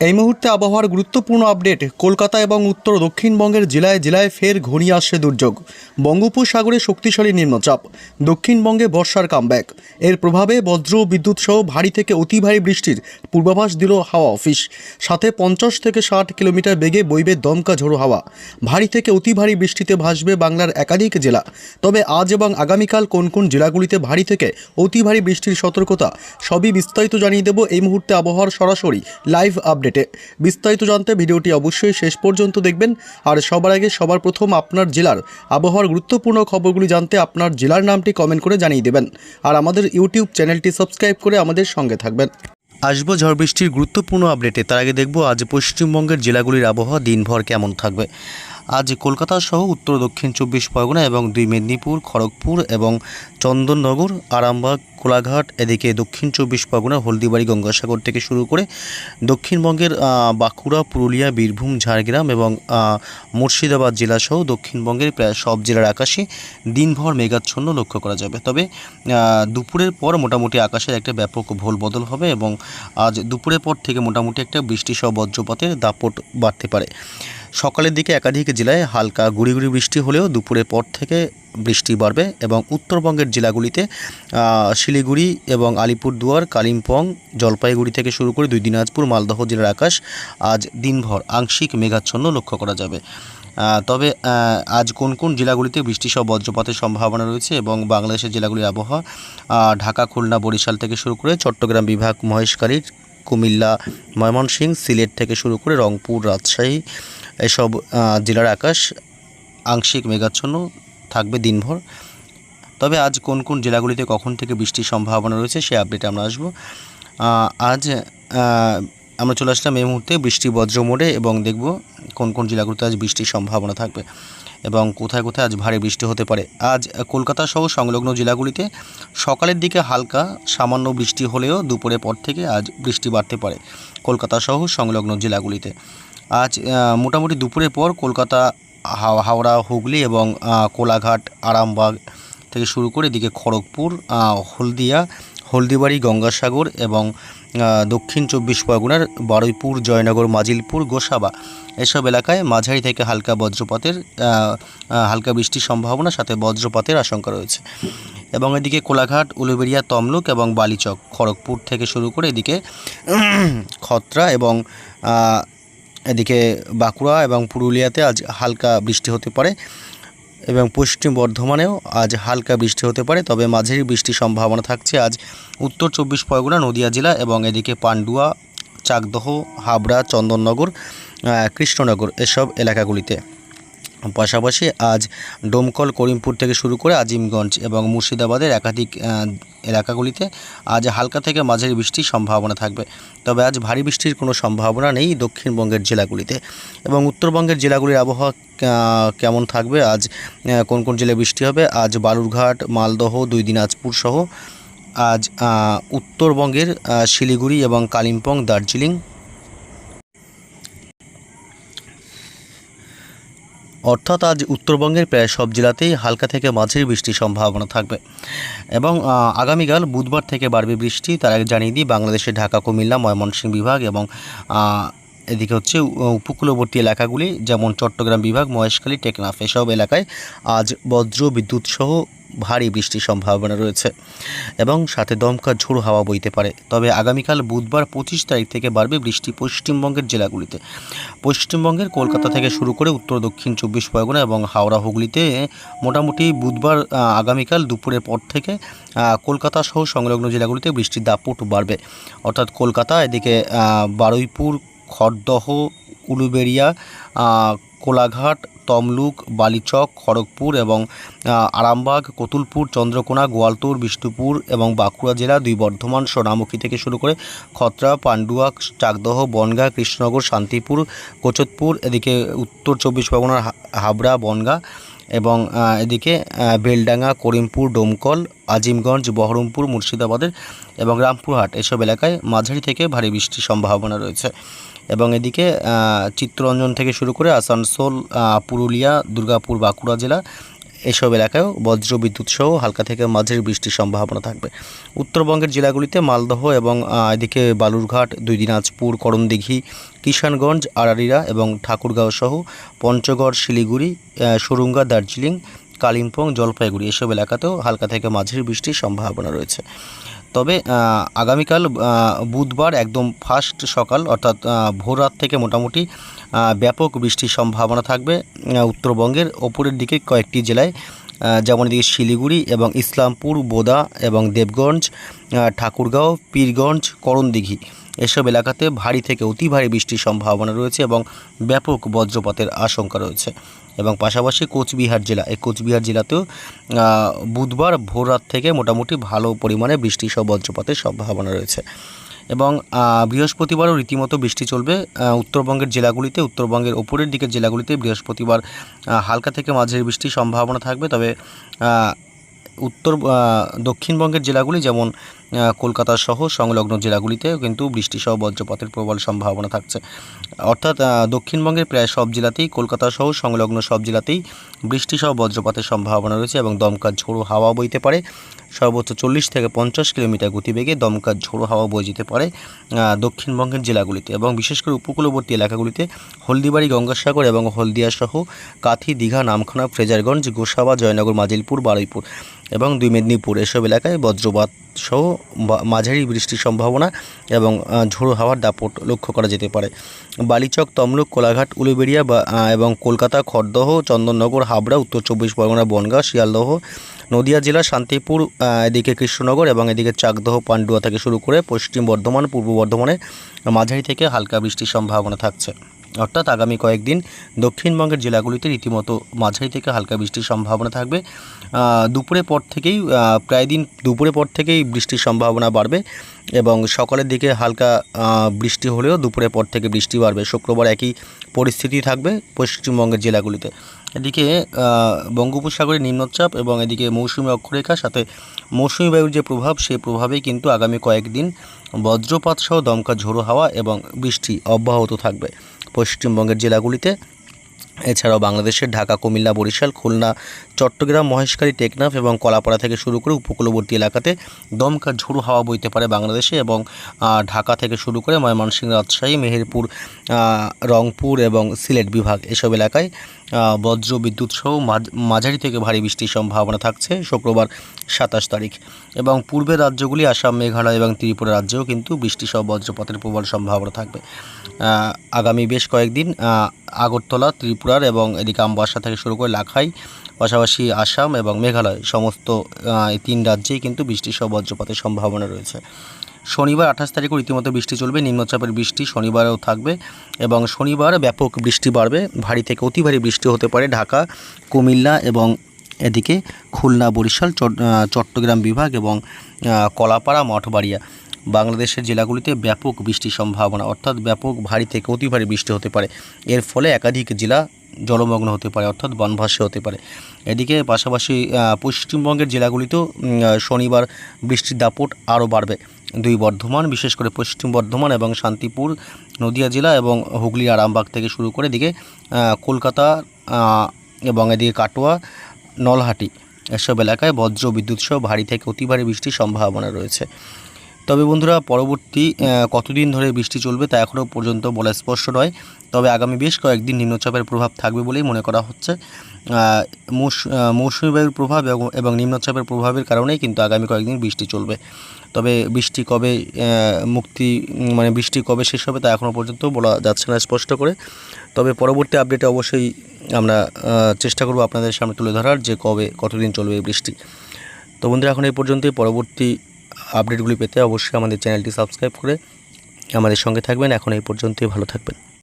এই মুহূর্তে আবহাওয়ার গুরুত্বপূর্ণ আপডেট, কলকাতা এবং উত্তর দক্ষিণবঙ্গের জেলায় জেলায় ফের ঘনিয়ে আসছে দুর্যোগ। বঙ্গোপসাগরে শক্তিশালী নিম্নচাপ। দক্ষিণবঙ্গে বর্ষার কামব্যাক। এর প্রভাবে বজ্র বিদ্যুৎ সহ ভারী থেকে অতি ভারী বৃষ্টির পূর্বাভাস দিল হাওয়া অফিস। সাথে পঞ্চাশ থেকে ষাট কিলোমিটার বেগে বইবে দমকা ঝোড়ো হাওয়া। ভারী থেকে অতি ভারী বৃষ্টিতে ভাসবে বাংলার একাধিক জেলা। তবে আজ এবং আগামীকাল কোন কোন জেলাগুলিতে ভারী থেকে অতি ভারী বৃষ্টির সতর্কতা, সবই বিস্তারিত জানিয়ে দেব এই মুহূর্তে আবহাওয়ার সরাসরি লাইভ আপডেটে বিস্তারিত জানতে ভিডিওটি অবশ্যই শেষ পর্যন্ত দেখবেন। আর সবার আগে সবার প্রথম আপনার জেলার আবহাওয়ার গুরুত্বপূর্ণ খবরগুলি জানতে আপনার জেলার নামটি কমেন্ট করে জানিয়ে দেবেন। আর আমাদের ইউটিউব চ্যানেলটি সাবস্ক্রাইব করে আমাদের সঙ্গে থাকবেন। আসব ঝড় বৃষ্টির গুরুত্বপূর্ণ আপডেটে। তার আগে দেখব আজ পশ্চিমবঙ্গের জেলাগুলির আবহাওয়া দিনভর কেমন থাকবে। আজ কলকাতা সহ উত্তর, দক্ষিণ চব্বিশ পরগনা এবং দুই মেদিনীপুর, খড়গপুর এবং চন্দননগর, আরামবাগ, কোলাঘাট, এদিকে দক্ষিণ চব্বিশ পরগনা, হলদিবাড়ি, গঙ্গাসাগর থেকে শুরু করে দক্ষিণবঙ্গের বাঁকুড়া, পুরুলিয়া, বীরভূম, ঝাড়গ্রাম এবং মুর্শিদাবাদ জেলাসহ দক্ষিণবঙ্গের প্রায় সব জেলার আকাশে দিনভর মেঘাচ্ছন্ন লক্ষ্য করা যাবে। তবে দুপুরের পর মোটামুটি আকাশের একটা ব্যাপক ভোল বদল হবে এবং আজ দুপুরের পর থেকে মোটামুটি একটা বৃষ্টি সহ বজ্রপাতের দাপট বাড়তে পারে। সকালের দিকে একাধিক জেলায় হালকা গুড়ি গুড়ি বৃষ্টি হলেও দুপুরের পর থেকে বৃষ্টি বাড়বে এবং উত্তরবঙ্গের জেলাগুলিতে শিলিগুড়ি এবং আলিপুরদুয়ার, কালিম্পং, জলপাইগুড়ি থেকে শুরু করে দুই দিনাজপুর, মালদহ জেলার আকাশ আজ দিনভর আংশিক মেঘাচ্ছন্ন লক্ষ্য করা যাবে। তবে আজ কোন কোন জেলাগুলিতে বৃষ্টি সহ বজ্রপাতের সম্ভাবনা রয়েছে এবং বাংলাদেশের জেলাগুলির আবহাওয়া ঢাকা, খুলনা, বরিশাল থেকে শুরু করে চট্টগ্রাম, বিভাগ মহেশখালী কুমিল্লা, ময়মনসিংহ, সিলেট থেকে শুরু করে রংপুর, রাজশাহী এসব জেলার আকাশ আংশিক মেঘাচ্ছন্ন থাকবে দিনভর। তবে আজ কোন কোন জেলাগুলিতে কখন থেকে বৃষ্টির সম্ভাবনা রয়েছে সে আপডেটে আমরা আসব। আজ আমরা চলে আসলাম এই মুহূর্তে বৃষ্টি বজ্র মোড়ে এবং দেখব কোন কোন জেলাগুলিতে আজ বৃষ্টির সম্ভাবনা থাকবে এবং কোথায় কোথায় আজ ভারী বৃষ্টি হতে পারে। আজ কলকাতা সহ সংলগ্ন জেলাগুলিতে সকালের দিকে হালকা সামান্য বৃষ্টি হলেও দুপুরের পর থেকে আজ বৃষ্টি বাড়তে পারে। কলকাতা সহ সংলগ্ন জেলাগুলিতে আজ মোটামুটি দুপুরের পর কলকাতা হাওড়া, হুগলি এবং কোলাঘাট, আরামবাগ থেকে শুরু করে এদিকে খড়গপুর হলদিয়া, হলদিবাড়ি, গঙ্গাসাগর এবং দক্ষিণ চব্বিশ পরগনার বারুইপুর, জয়নগর, মাজিলপুর, গোসাবা এসব এলাকায় মাঝারি থেকে হালকা বজ্রপাতের হালকা বৃষ্টির সম্ভাবনা, সাথে বজ্রপাতের আশঙ্কা রয়েছে। এবং এদিকে কোলাঘাট, উলুবেড়িয়া, তমলুক এবং বালিচক খড়গপুর থেকে শুরু করে এদিকে খত্রা এবং এদিকে বাঁকুড়া এবং পুরুলিয়াতে আজ হালকা বৃষ্টি হতে পারে এবং পশ্চিম বর্ধমানেও আজ হালকা বৃষ্টি হতে পারে, তবে মাঝারি বৃষ্টির সম্ভাবনা থাকছে আজ উত্তর চব্বিশ পরগনা, নদিয়া জেলা এবং এদিকে পান্ডুয়া, চাকদহ, হাবড়া, চন্দননগর কৃষ্ণনগর এসব এলাকাগুলিতে। পাশাপাশি আজ ডোমকল, করিমপুর থেকে শুরু করে আজিমগঞ্জ এবং মুর্শিদাবাদের একাধিক এলাকাগুলিতে আজ হালকা থেকে মাঝারি বৃষ্টির সম্ভাবনা থাকবে। তবে আজ ভারী বৃষ্টির কোনো সম্ভাবনা নেই দক্ষিণবঙ্গের জেলাগুলিতে। এবং উত্তরবঙ্গের জেলাগুলির আবহাওয়া কেমন থাকবে? আজ কোন কোন জেলায় বৃষ্টি হবে? আজ বালুরঘাট, মালদহ, দুই দিনাজপুর সহ। আজ উত্তরবঙ্গের শিলিগুড়ি এবং কালিম্পং, দার্জিলিং অর্থাৎ আজ উত্তরবঙ্গের প্রায় সব জেলাতেই হালকা থেকে মাঝের বৃষ্টির সম্ভাবনা থাকবে। এবং আগামীকাল বুধবার থেকে বাড়বে বৃষ্টি। তার আগে জানিয়ে দিই, বাংলাদেশের ঢাকা, কুমিল্লা, ময়মনসিংহ বিভাগ এবং এদিকে হচ্ছে উপকূলবর্তী এলাকাগুলি যেমন চট্টগ্রাম বিভাগ, মহেশখালী, টেকনাফ, এসব এলাকায় আজ বজ্র বিদ্যুৎ সহ ভারী বৃষ্টির সম্ভাবনা রয়েছে এবং সাথে দমকা ঝোড়ো হাওয়া বইতে পারে। তবে আগামীকাল বুধবার পঁচিশ তারিখ থেকে বাড়বে বৃষ্টি পশ্চিমবঙ্গের জেলাগুলিতে। পশ্চিমবঙ্গের কলকাতা থেকে শুরু করে উত্তর, দক্ষিণ, চব্বিশ পরগনা এবং হাওড়া, হুগলিতে মোটামুটি বুধবার আগামীকাল দুপুরের পর থেকে কলকাতা সহ সংলগ্ন জেলাগুলিতে বৃষ্টির দাপট বাড়বে। অর্থাৎ কলকাতা, এদিকে বারুইপুর, খড়দহ, উলুবেড়িয়া কোলাঘাট তমলুক, বালিচক, খড়গপুর এবং আরামবাগ, কতুলপুর, চন্দ্রকোনা, গোয়ালতোর, বিষ্ণুপুর এবং বাঁকুড়া জেলা দুই বর্ধমান সোনামুখী থেকে শুরু করে খত্রা, পান্ডুয়া, চাকদহ, বনগাঁ, কৃষ্ণনগর, শান্তিপুর, কোচতপুর, এদিকে উত্তর চব্বিশ পরগনার হাবড়া, বনগাঁ এবং এদিকে বেলডাঙ্গা, করিমপুর, ডোমকল, আজিমগঞ্জ, বহরমপুর, মুর্শিদাবাদের এবং রামপুরহাট। এসব এলাকায় মাঝারি থেকে ভারী বৃষ্টির সম্ভাবনা রয়েছে। এবং এদিকে চিত্তরঞ্জন থেকে শুরু করে আসানসোল পুরুলিয়া, দুর্গাপুর, বাঁকুড়া জেলা এসব এলাকায়ও বজ্র বিদ্যুৎ সহ হালকা থেকে মাঝারি বৃষ্টির সম্ভাবনা থাকবে। উত্তরবঙ্গের জেলাগুলিতে মালদহ এবং এদিকে বালুরঘাট, দুই দিনাজপুর, করণদিঘি, কিষানগঞ্জ আড়ারিরা এবং ঠাকুরগাঁও সহ পঞ্চগড়, শিলিগুড়ি সুরুঙ্গা, দার্জিলিং, কালিম্পং, জলপাইগুড়ি এসব এলাকাতেও হালকা থেকে মাঝের বৃষ্টির সম্ভাবনা রয়েছে। তবে আগামীকাল বুধবার একদম ফার্স্ট সকাল, অর্থাৎ ভোর রাত থেকে মোটামুটি ব্যাপক বৃষ্টির সম্ভাবনা থাকবে উত্তরবঙ্গের ওপরের দিকে কয়েকটি জেলায় যেমন এদিকে শিলিগুড়ি এবং ইসলামপুর, বোদা এবং দেবগঞ্জ ঠাকুরগাঁও, পীরগঞ্জ, করণদিঘি, এসব এলাকাতে ভারী থেকে অতি ভারী বৃষ্টির সম্ভাবনা রয়েছে এবং ব্যাপক বজ্রপাতের আশঙ্কা রয়েছে। এবং পাশাপাশি কোচবিহার জেলা। এই কোচবিহার জেলাতেও বুধবার ভোর রাত থেকে মোটামুটি ভালো পরিমাণে বৃষ্টি সহ বজ্রপাতের সম্ভাবনা রয়েছে। এবং বৃহস্পতিবারও রীতিমতো বৃষ্টি চলবে। উত্তরবঙ্গের জেলাগুলিতে, উত্তরবঙ্গের ওপরের দিকের জেলাগুলিতে বৃহস্পতিবার হালকা থেকে মাঝের বৃষ্টির সম্ভাবনা থাকবে। তবে উত্তর দক্ষিণবঙ্গের জেলাগুলি যেমন কলকাতা সহ সংলগ্ন জেলাগুলিতেও কিন্তু বৃষ্টি সহ বজ্রপাতের প্রবল সম্ভাবনা থাকছে। অর্থাৎ দক্ষিণবঙ্গের প্রায় সব জেলাতেই, কলকাতা সহ সংলগ্ন সব জেলাতেই বৃষ্টি সহ বজ্রপাতের সম্ভাবনা রয়েছে এবং দমকা ঝোড়ো হাওয়া বইতে পারে। সর্বোচ্চ চল্লিশ থেকে পঞ্চাশ কিলোমিটার গতিবেগে দমকা ঝোড়ো হাওয়া বয়ে যেতে পারে দক্ষিণবঙ্গের জেলাগুলিতে এবং বিশেষ করে উপকূলবর্তী এলাকাগুলিতে হলদিবাড়ি, গঙ্গাসাগর এবং হলদিয়া সহ কাথি, দীঘা, নামখানা, ফ্রেজারগঞ্জ, গোসাবা, জয়নগর, মাজিলপুর, বারুইপুর এবং দুই মেদিনীপুর এসব এলাকায় বজ্রপাত সহ মাঝারি বৃষ্টির সম্ভাবনা এবং ঝোড়ো হাওয়ার দাপট লক্ষ্য করা যেতে পারে। বালিচক, তমলুক, কোলাঘাট, উলুবেড়িয়া বা এবং কলকাতা, খড়দহ, চন্দননগর, হাবড়া, উত্তর চব্বিশ পরগনা, বনগাঁ, শিয়ালদহ, নদিয়া জেলা, শান্তিপুর এদিকে কৃষ্ণনগর এবং এদিকে চাকদহ, পান্ডুয়া থেকে শুরু করে পশ্চিম বর্ধমান, পূর্ব বর্ধমানে মাঝারি থেকে হালকা বৃষ্টির সম্ভাবনা থাকছে। অর্থাৎ আগামী কয়েকদিন দক্ষিণবঙ্গের জেলাগুলিতে রীতিমতো মাঝারি থেকে হালকা বৃষ্টির সম্ভাবনা থাকবে। আহ, দুপুরের পর থেকেই প্রায় দিন দুপুরের পর থেকেই বৃষ্টির সম্ভাবনা বাড়বে এবং সকালের দিকে হালকা বৃষ্টি হলেও দুপুরের পর থেকে বৃষ্টি বাড়বে। শুক্রবার একই পরিস্থিতি থাকবে পশ্চিমবঙ্গের জেলাগুলিতে। এদিকে বঙ্গোপসাগরের নিম্নচাপ এবং এদিকে মৌসুমী অক্ষরেখা সাথে মৌসুমী বায়ুর যে প্রভাব সেই প্রভাবেই কিন্তু আগামী কয়েকদিন বজ্রপাত সহ দমকা ঝোড়ো হাওয়া এবং বৃষ্টি অব্যাহত থাকবে। পশ্চিমবঙ্গের জেলাগুলিতে এছাড়াও বাংলাদেশের ঢাকা, কুমিল্লা, বরিশাল, খুলনা, চট্টগ্রাম, মহেশখালী, টেকনাফ এবং কলাপাড়া থেকে শুরু করে উপকূলবর্তী এলাকাতে দমকা ঝোড়ো হাওয়া বইতে পারে বাংলাদেশে এবং ঢাকা থেকে শুরু করে ময়মনসিংহ, রাজশাহী, মেহেরপুর রংপুর এবং সিলেট বিভাগ এসব এলাকায় বজ্র বিদ্যুৎ সহ মাঝ- মাঝারি থেকে ভারী বৃষ্টির সম্ভাবনা থাকছে শুক্রবার সাতাশ তারিখ এবং পূর্বের রাজ্যগুলি আসাম, মেঘালয় এবং ত্রিপুরা রাজ্যেও কিন্তু বৃষ্টি সহ বজ্রপাতের প্রবল সম্ভাবনা থাকবে। আগামী বেশ কয়েকদিন আগরতলা আগরতলা ত্রিপুরার এবং এদিকে আমবাসা থেকে শুরু করে লাখাই, পাশাপাশি আসাম এবং মেঘালয় সমস্ত এই তিন রাজ্যেই কিন্তু বৃষ্টি সহ বজ্রপাতের সম্ভাবনা রয়েছে। শনিবার আঠাশ তারিখও রীতিমতো বৃষ্টি চলবে, নিম্নচাপের বৃষ্টি শনিবারেও থাকবে এবং শনিবার ব্যাপক বৃষ্টি বাড়বে। ভারী থেকে অতি ভারী বৃষ্টি হতে পারে ঢাকা, কুমিল্লা এবং এদিকে খুলনা, বরিশাল চট্টগ্রাম বিভাগ এবং কলাপাড়া, মঠবাড়িয়া। বাংলাদেশের জেলাগুলিতে ব্যাপক বৃষ্টির সম্ভাবনা, অর্থাৎ ব্যাপক ভারী থেকে অতি ভারী বৃষ্টি হতে পারে। এর ফলে একাধিক জেলা জলমগ্ন হতে পারে, অর্থাৎ বনভাসে হতে পারে। এদিকে পাশাপাশি পশ্চিমবঙ্গের জেলাগুলিতেও শনিবার বৃষ্টির দাপট আরও বাড়বে। দুই বর্ধমান, বিশেষ করে পশ্চিম বর্ধমান এবং শান্তিপুর, নদিয়া জেলা এবং হুগলি, আরামবাগ থেকে শুরু করে এদিকে কলকাতা এবং এদিকে কাটোয়া, নলহাটি এসব এলাকায় বজ্র বিদ্যুৎ সহ ভারী থেকে অতি ভারী বৃষ্টির সম্ভাবনা রয়েছে। তবে বন্ধুরা পরবর্তী কতদিন ধরে বৃষ্টি চলবে তা এখনও পর্যন্ত বলা স্পষ্ট নয়। তবে আগামী বেশ কয়েকদিন নিম্নচাপের প্রভাব থাকবে বলেই মনে করা হচ্ছে। মৌসুমী বায়ুর প্রভাব এবং নিম্নচাপের প্রভাবের কারণেই কিন্তু আগামী কয়েকদিন বৃষ্টি চলবে। তবে বৃষ্টি কবে মুক্তি মানে বৃষ্টি কবে শেষ হবে তা এখনও পর্যন্ত বলা যাচ্ছে না স্পষ্ট করে। তবে পরবর্তী আপডেটে অবশ্যই আমরা চেষ্টা করব আপনাদের সামনে তুলে ধরার যে কবে, কতদিন চলবে এই বৃষ্টি। তো বন্ধুরা এখন এই পর্যন্তই। পরবর্তী আপডেটগুলি পেতে অবশ্যই আমাদের চ্যানেলটি সাবস্ক্রাইব করে আমাদের সঙ্গে থাকবেন। এখন এই পর্যন্তই, ভালো থাকবেন।